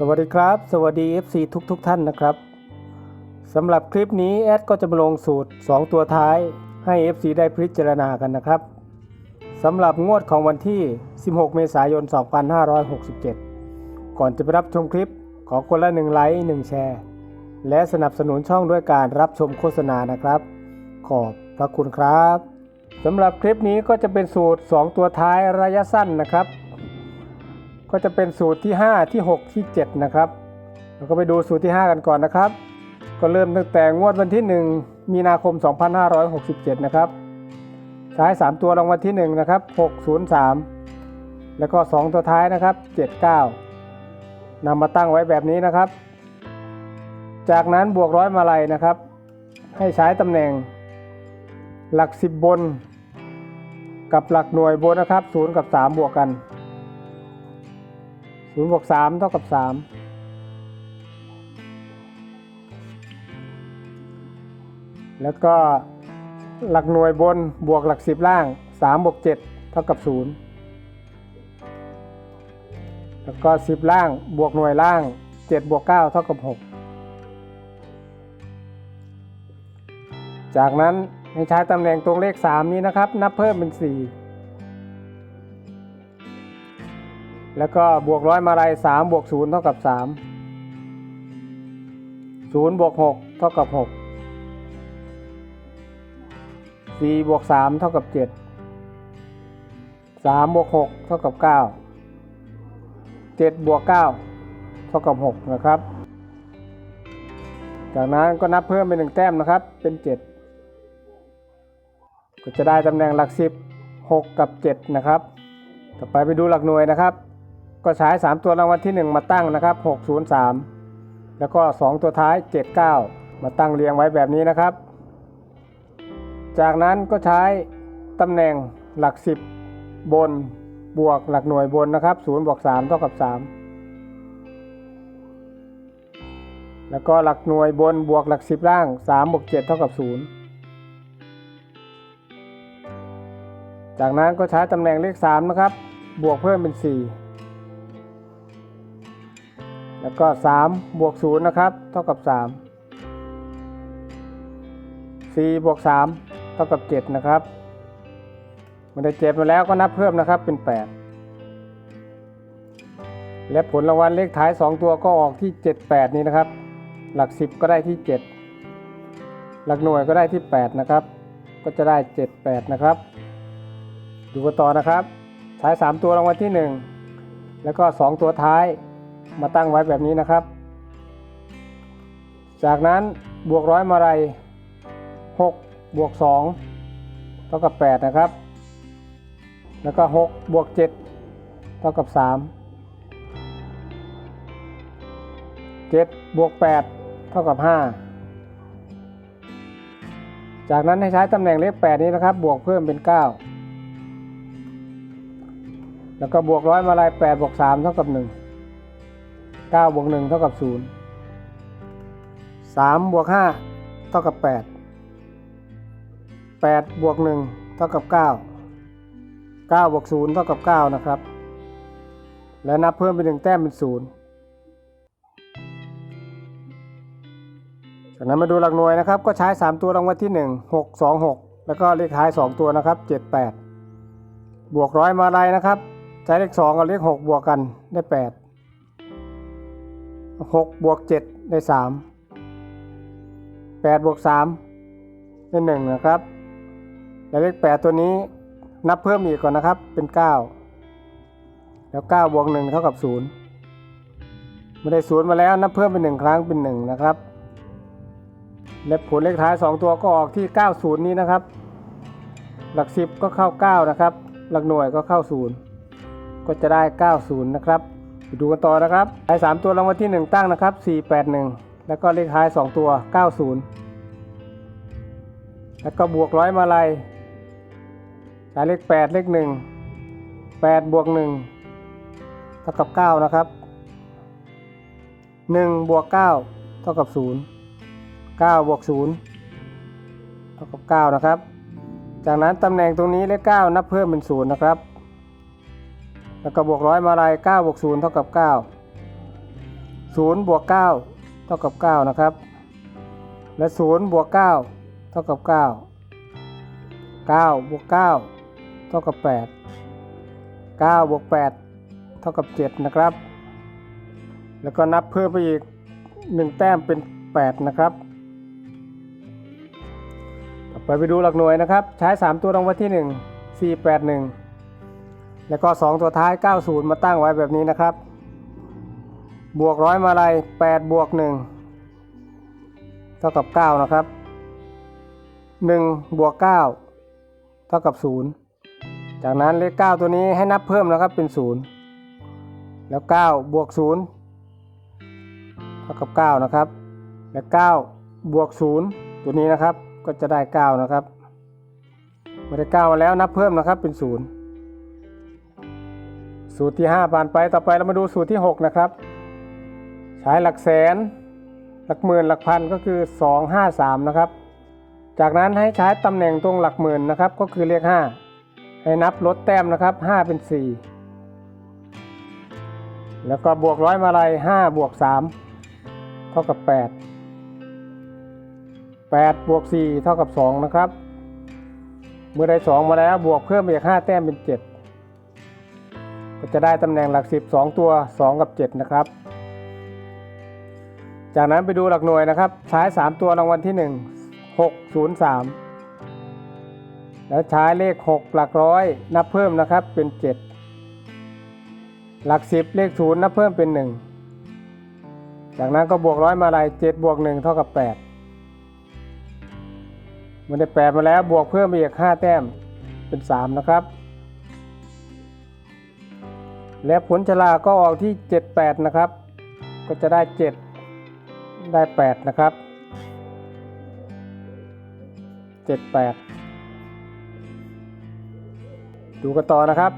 สวัสดีครับ สวัสดี FC ทุกทุกท่านนะครับสำหรับคลิปนี้แอดก็จะมาลงสูตร 2 ตัวท้ายให้ FC ได้พิจารณากันนะครับสำหรับงวดของวันที่ 16 เมษายน 2567 ก่อนจะไปรับชมคลิปขอคนละ1ไลค์1แชร์ และสนับสนุนช่องด้วยการรับชมโฆษณานะครับ ขอบพระคุณครับสำหรับคลิปนี้ก็จะเป็นสูตร 2 ตัวท้ายระยะสั้นนะครับ ก็จะเป็นสูตรที่ 5 ที่ 6 ที่ 7 นะครับเราก็ไปดูสูตรที่ 5 กันก่อนนะครับ ก็เริ่มตั้งแต่งวดวันที่ 1 มีนาคม 2567 นะครับ ใช้ 3 ตัวรางวัลที่1นะครับ603 แล้วก็ 2 ตัวท้ายนะครับ 79นำมาตั้งไว้แบบนี้นะครับ จากนั้นบวกร้อยมาลัยนะครับ ให้ใช้ตำแหน่ง หลัก 10 บน กับหลักหน่วยบนนะครับ0กับ 3 บวกกัน ศูนย์บวกสามเท่ากับสามแล้วก็หลักหน่วยบนบวกหลักสิบล่างสามบวกเจ็ดเท่ากับศูนย์แล้วก็สิบล่างบวกหน่วยล่างเจ็ดบวกเก้าเท่ากับหกจากนั้นให้ใช้ตำแหน่งตรงเลขสามนี้นะครับ นับเพิ่มเป็นสี่ แล้วก็บวกร้อยมาลัยสามบวกศูนย์เท่ากับสามศูนย์บวกหกเท่ากับหกสี่บวกสามเท่ากับเจ็ดสามบวกหกเท่ากับเก้าเจ็ดบวกเก้าเท่ากับหกนะครับ จากนั้นก็นับเพิ่มเป็นหนึ่งแต้มนะครับ เป็นเจ็ดก็จะได้ตำแหน่งหลักสิบหกกับเจ็ดนะครับ ต่อไปไปดูหลักหน่วยนะครับ ก็ใช้3ตัวรางวัลที่ 1 มาตั้งนะครับ 603 แล้วก็ 2 ตัวท้าย 79 มาตั้งเรียงไว้แบบนี้นะครับ จากนั้นก็ใช้ตำแหน่งหลัก 10 บนบวกหลักหน่วยบนนะครับ0บวก3เท่ากับ 3 แล้วก็หลักหน่วยบนบวกหลัก 10 ล่าง3บวก7เท่ากับ 0 จากนั้นก็ใช้ตำแหน่งเลข 3 นะครับ บวกเพิ่มเป็น 4 แล้วก็3บวก0นะครับ เท่ากับ 3 4บวก3เท่ากับ 7 นะครับมันได้7มาแล้วก็นับเพิ่มนะครับเป็น 8 และผลรางวัลเลขท้าย 2 ตัวก็ออกที่ 78 นี้นะครับ หลัก 10 ก็ได้ที่ 7 หลักหน่วยก็ได้ที่ 8 นะครับ ก็จะได้ 78 นะครับดูกันต่อนะครับใช้3ตัวรางวัลที่ 1 แล้วก็ 2 ตัวท้าย มาตั้งไว้แบบนี้นะครับ จากนั้นบวกร้อยมาลัย6บวก2เท่ากับ 8 นะครับ แล้วก็ 6 บวก 7 เท่ากับ 3 7 บวก 8 เท่ากับ 5 จากนั้นให้ใช้ตำแหน่งเลข 8 นี้นะครับ บวกเพิ่มเป็น 9 แล้วก็บวกร้อยมาลัย8บวก3เท่ากับ 1 9บวก1เท่ากับ 0 3บวก5เท่ากับ 8 8บวก1เท่ากับ 9 9บวก0เท่ากับ 9 นะครับ และนับเพิ่มเป็น1แต้มเป็น 0 จากนั้นมาดูหลักหน่วยนะครับ ก็ใช้ 3 ตัวรางวัลที่ 1 6 2 6 แล้วก็เลขท้าย 2 ตัวนะครับ 7 8 บวกร้อยมาลัยนะครับ ใช้เลข 2 กับเลข 6 บวกกันได้ 8 หกบวกเจ็ดได้สามแปดบวกสามได้หนึ่งนะครับแล้วเลขแปดตัวนี้นับเพิ่มอีกก่อนนะครับ เป็นเก้าแล้วเก้าบวกหนึ่งเท่ากับศูนย์ไม่ได้ศูนย์มาแล้ว นับเพิ่มเป็นหนึ่งครั้งเป็นหนึ่งนะครับ และผลเลขท้ายสองตัวก็ออกที่เก้าศูนย์นี้นะครับ หลักสิบก็เข้าเก้านะครับ หลักหน่วยก็เข้าศูนย์ก็จะได้เก้าศูนย์นะครับ ไปดูกันต่อนะครับท้าย3ตัวรางวัลที่ 1 ตั้งนะครับ 481 แล้วก็เลขท้าย 2 ตัว 90 แล้วก็บวกร้อยมาลัยใช้เลข 8 เลข 1 8 บวก 1 เท่ากับ 9 นะครับ 1 บวก 9 เท่ากับ 0 9 บวก 0 เท่ากับ 9 นะครับ จากนั้นตำแหน่งตรงนี้เลข 9 นับเพิ่มเป็น 0 นะครับ แล้วก็บวกร้อยมาลาย9บวก0เท่ากับ 9 0บวก9เท่ากับ 9 นะครับ และ0บวก9เท่ากับ 9 9บวก9เท่ากับ 8 9บวก8เท่ากับ 7 นะครับ แล้วก็นับเพิ่มไปอีก 1 แต้มเป็น 8 นะครับไปไปดูหลักหน่วยนะครับ ใช้ 3 ตัวรางวัลที่ 1 4 8 1 แล้วก็ 2 ตัวท้าย 90 มาตั้งไว้แบบนี้นะครับ บวกร้อยมาลัย8บวก1เท่ากับ 9 นะครับ 1 บวก 9 เท่ากับ 0 จากนั้นเลข 9 ตัวนี้ให้นับเพิ่มนะครับเป็น 0 แล้ว 9 บวก 0 เท่ากับ 9 นะครับ และ 9 บวก 0 ตัวนี้นะครับก็จะได้ 9 นะครับเมื่อได้9มาแล้วนับเพิ่มนะครับเป็น 0 สูตรที่ 5 ผ่านไปต่อไปเรามาดูสูตรที่ 6 นะครับ ใช้หลักแสน หลักหมื่นหลักพันก็คือ 2 5 3 นะครับ จากนั้นให้ใช้ตำแหน่งตรงหลักหมื่นนะครับ ก็คือเลข 5 ให้นับลดแต้มนะครับ 5 เป็น 4 แล้วก็บวกร้อยมาลัย5บวก 3 เท่ากับ 8 8 บวก 4 เท่ากับ 2 นะครับ เมื่อได้ 2 มาแล้วบวกเพิ่มอีก 5 แต้มเป็น 7 ก็จะได้ตำแหน่งหลัก 10 2 ตัว 2 กับ 7 นะครับ จากนั้นไปดูหลักหน่วยนะครับ ใช้ 3 ตัวรางวัลที่ 1 6 0 3 แล้วใช้เลข 6 หลักร้อย นับเพิ่มนะครับเป็น 7 หลัก 10 เลข 0 นับเพิ่มเป็น 1 จากนั้นก็บวกร้อยมาลาย7บวก1เท่ากับ 8มื่อได้ 8 มาแล้วบวกเพิ่มไปอีก 5 แต้มเป็น 3 นะครับ และผลชลาก็ออกที่ 78 นะครับ ก็จะได้ 7 ได้ 8 นะครับ 78 ดูกันต่อนะครับ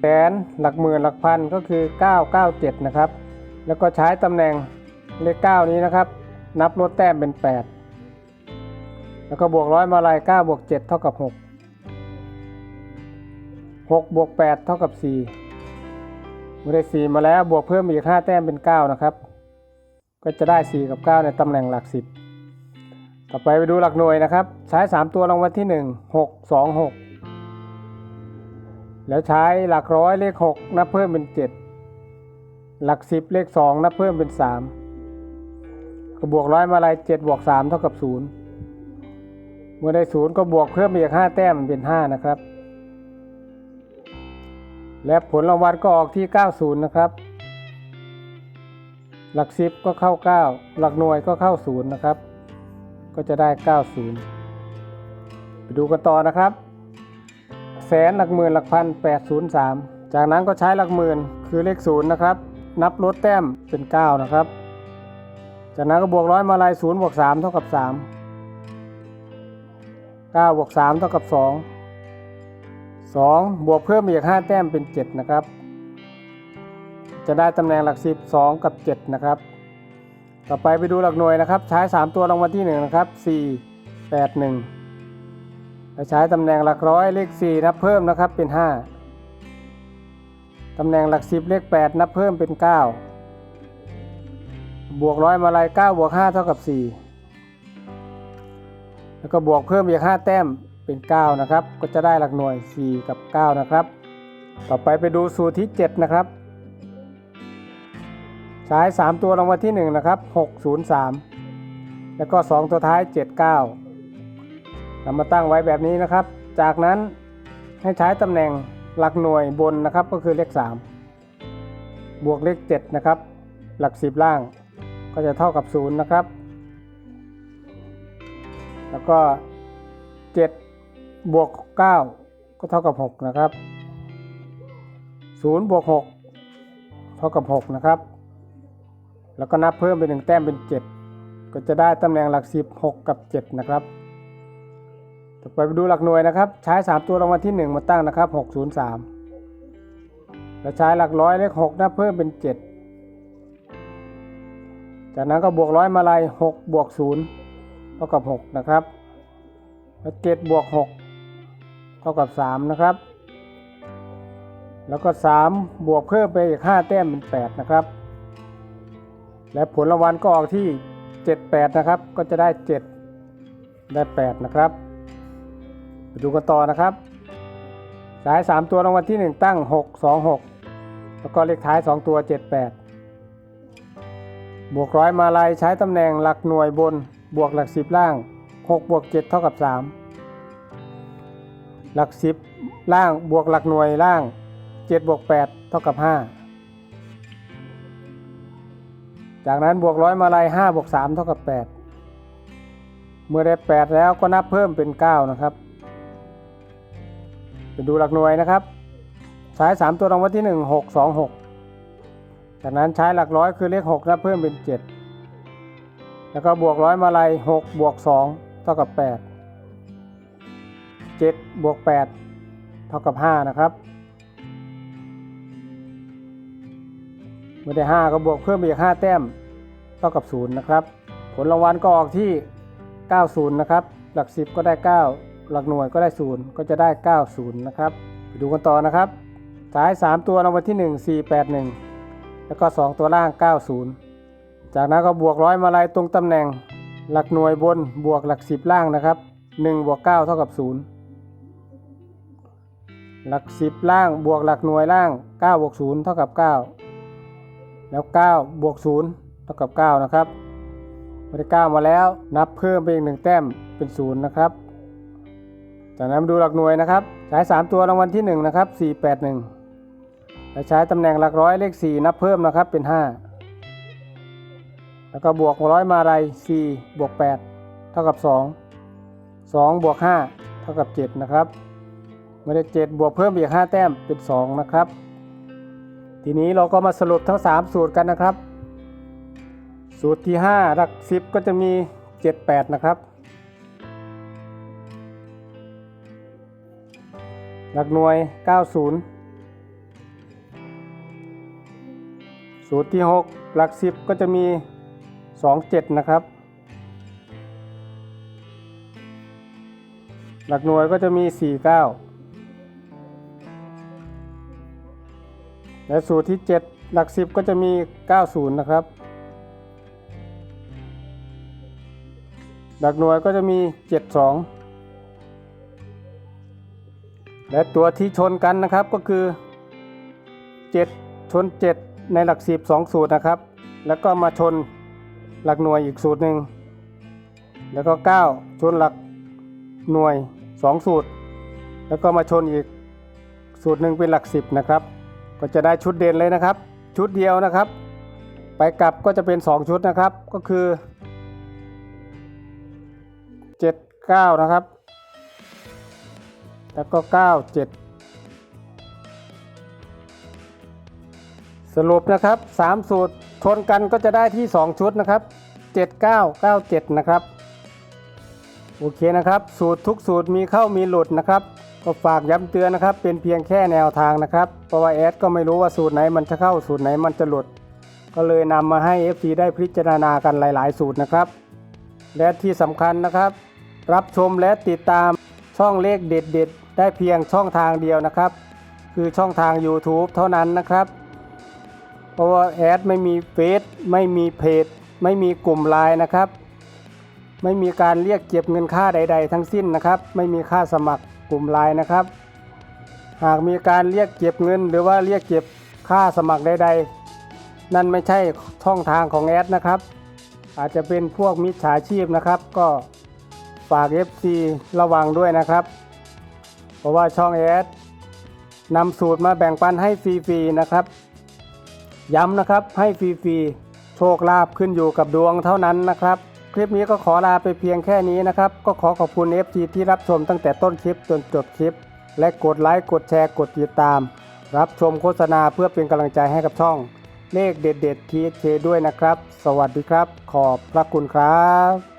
แสนหลักหมื่นหลักพันก็คือ 997 นะครับ แล้วก็ใช้ตำแหน่งเลข 9 นี้นะครับ นับลดแต้มเป็น 8 แล้วก็บวกร้อยมาลาย9บวก7เท่ากับ 6 6บวก8เท่ากับ 4 เมื่อได้ 4 มาแล้วบวกเพิ่มอีก 5 แต้มเป็น 9 นะครับ ก็จะได้ 4 กับ 9 ในตำแหน่งหลัก 10 ต่อไปไปดูหลักหน่วยนะครับ ใช้ 3 ตัวรางวัลที่ 1 6 2 6 แล้วใช้หลักร้อยเลข 6 นับเพิ่มเป็น 7 หลัก 10 เลข 2 นับเพิ่มเป็น 3 ก็บวกร้อยมาลาย7บวก 3 เท่ากับ 0 เมื่อได้ 0 ก็บวกเพิ่มอีก 5 แต้มเป็น 5 นะครับ และผลรางวัลก็ออกที่ 90 นะครับ หลัก 10 ก็เข้า 9 หลักหน่วยก็เข้า 0 นะครับ ก็จะได้ 90 ไปดูกันต่อนะครับ แสนหลักหมื่นหลักพัน803 จากนั้นก็ใช้หลักหมื่นคือเลข 0 นะครับ นับลดแต้มเป็น 9 นะครับ จากนั้นก็บวกร้อยมาลาย0บวก3เท่ากับ 3 9บวก3เท่ากับ 2 2 บวกเพิ่มอีก 5 แต้มเป็น 7 นะครับ จะได้ตำแหน่งหลัก 10 2 กับ 7 นะครับ ต่อไปไปดูหลักหน่วยนะครับ ใช้ 3 ตัวรางวัลที่ 1 นะครับ 4 8 1แล้วใช้ตำแหน่งหลักร้อยเลข 4 นับเพิ่มนะครับเป็น 5 ตำแหน่งหลัก 10 เลข 8 นับเพิ่มเป็น 9 บวกร้อยมาลาย9บวก5เท่ากับ 4 แล้วก็บวกเพิ่มอีก 5 แต้ม เป็น 9 นะครับ ก็จะได้หลักหน่วย 4 กับ 9 นะครับ ต่อไปไปดูสูตรที่ 7 นะครับ ใช้ 3 ตัวรางวัลที่ 1 นะครับ 603 แล้วก็ 2 ตัวท้าย 79นำมาตั้งไว้แบบนี้นะครับ จากนั้นให้ใช้ตำแหน่งหลักหน่วยบนนะครับก็คือเลข 3 บวกเลข 7 นะครับ หลัก 10 ล่าง ก็จะเท่ากับ 0 นะครับ แล้วก็ 7 บวก 9 ก็เท่ากับ 6 นะครับ0บวก 6 เท่ากับ 6 นะครับ แล้วก็นับเพิ่มเป็น1แต้มเป็น 7 ก็จะได้ตำแหน่งหลัก 10 6 กับ 7 นะครับ ต่อไปไปดูหลักหน่วยนะครับ ใช้ 3 ตัวรางวัลที่ 1 มาตั้งนะครับ 603 แล้วใช้หลักร้อยเลข 6 นับเพิ่มเป็น 7จากนั้นก็บวกร้อยมาลาย6บวก0เท่ากับ 6 นะครับแล้ว7บวก6 เท่ากับ 3 นะครับ แล้วก็ 3 บวกเพิ่มไปอีก 5 แต้มเป็น 8 นะครับ และผลรางวัลก็ออกที่ 78 นะครับ ก็จะได้ 7 ได้ 8 นะครับไปดูกันต่อนะครับ สาย 3 ตัวรางวัลที่ 1 ตั้ง 6 2 6 แล้วก็เลขท้าย 2 ตัว 78บวกร้อยมาลัยใช้ตำแหน่งหลักหน่วยบน บวกหลัก10ล่าง 6 บวก 7 เท่ากับ 3 หลัก10ล่างบวกหลักหน่วยล่าง7บวก8เท่ากับ5จากนั้นบวกร้อยมาลัย5บวก3เท่ากับ8เมื่อได้8แล้วก็นับเพิ่มเป็น9นะครับไปดูหลักหน่วยนะครับ ใช้3ตัวรางวัลที่1 6 2 6จากนั้นใช้หลักร้อยคือเลข6นับเพิ่มเป็น7แล้วก็บวกร้อยมาลัย6บวก2เท่ากับ8 7บวก8เท่ากับ 5 นะครับ เมื่อได้ 5 ก็บวกเพิ่มอีก 5 แต้ม เท่ากับ 0 นะครับ ผลรางวัลก็ออกที่ 90 นะครับ หลัก 10 ก็ได้ 9 หลักหน่วยก็ได้ 0 ก็จะได้ 90 นะครับ ไปดูกันต่อนะครับ สาย 3 ตัวรางวัลที่ 1 4 8 1 แล้วก็ 2 ตัวล่าง 90 จากนั้นก็บวกร้อยมาลัยตรงตำแหน่งหลักหน่วยบนบวกหลัก 10 ล่างนะครับ1บวก9เท่ากับ 0 หลัก10ล่างบวกหลักหน่วยล่าง9บวก0เท่ากับ 9 แล้ว9บวก0เท่ากับ 9 นะครับพอได้9มาแล้วนับเพิ่มไปอีก1แต้มเป็น0นะครับจากนั้นมาดูหลักหน่วยนะครับใช้3ตัวรางวัลที่1นะครับ4 8 1และใช้ตำแหน่งหลักร้อยเลข 4 นับเพิ่มนะครับเป็น 5 แล้วก็บวกร้อยมาลัย4บวก8เท่ากับ 2 2บวก5เท่ากับ 7 นะครับ เมื่ได้7บวกเพิ่มอีก 5 แต้มเป็น 2 นะครับ ทีนี้เราก็มาสรุปทั้ง 3 สูตรกันนะครับ สูตรที่ 5 หลัก 10 ก็จะมี 7 8 นะครับ หลักหน่วย 90 สูตรที่ 6 หลัก 10 ก็จะมี 27 นะครับหลักหน่วยก็จะมี 49 และสูตรที่ 7 หลัก 10 ก็จะมี 90 นะครับ หลักหน่วยก็จะมี 72 และตัวที่ชนกันนะครับก็คือ 7 ชน 7 ในหลัก 10 2 สูตรนะครับ แล้วก็มาชนหลักหน่วยอีกสูตรหนึ่ง แล้วก็ 9 ชนหลักหน่วย 2 สูตร แล้วก็มาชนอีกสูตรหนึ่งเป็นหลัก 10 นะครับ ก็จะได้ชุดเด่นเลยนะครับ ชุดเดียวนะครับ ไปกลับก็จะเป็น 2 ชุดนะครับ ก็คือ 7 9 นะครับ แล้วก็ 9 7 สรุปนะครับ 3 สูตรชนกันก็จะได้ที่ 2 ชุดนะครับ 7 9 9 7 นะครับ โอเคนะครับ สูตรทุกสูตรมีเข้ามีหลุดนะครับ ก็ฝากย้ำเตือนนะครับ เป็นเพียงแค่แนวทางนะครับเพราะว่าแอดก็ไม่รู้ว่าสูตรไหนมันจะเข้าสูตรไหนมันจะหลุด ก็เลยนำมาให้ FC ได้พิจารณากันหลาย ๆ สูตรนะครับ และที่สำคัญนะครับ รับชมและติดตามช่องเลขเด็ด ๆ ได้เพียงช่องทางเดียวนะครับ คือช่องทาง YouTube เท่านั้นนะครับ เพราะว่าแอดไม่มีเฟซไม่มีเพจ ไม่มีกลุ่มไลน์นะครับ ไม่มีการเรียกเก็บเงินค่าใด ๆ ทั้งสิ้นนะครับ ไม่มีค่าสมัคร กลุ่มไลน์นะครับ หากมีการเรียกเก็บเงิน หรือว่าเรียกเก็บค่าสมัครใด ๆ นั่นไม่ใช่ช่องทางของแอดนะครับ อาจจะเป็นพวกมิจฉาชีพนะครับ ก็ฝาก FC ระวังด้วยนะครับ เพราะว่าช่องแอดนำสูตรมาแบ่งปันให้ฟรีๆนะครับ ย้ำนะครับให้ฟรีๆโชคลาภขึ้นอยู่กับดวงเท่านั้นนะครับ คลิปนี้ก็ขอลาไปเพียงแค่นี้นะครับ ก็ขอขอบคุณ FG ที่รับชมตั้งแต่ต้นคลิปจนจบคลิป และกดไลค์กดแชร์กดติดตาม รับชมโฆษณาเพื่อเป็นกำลังใจให้กับช่อง เลขเด็ดๆ TK ด้วยนะครับ สวัสดีครับ ขอบพระคุณครับ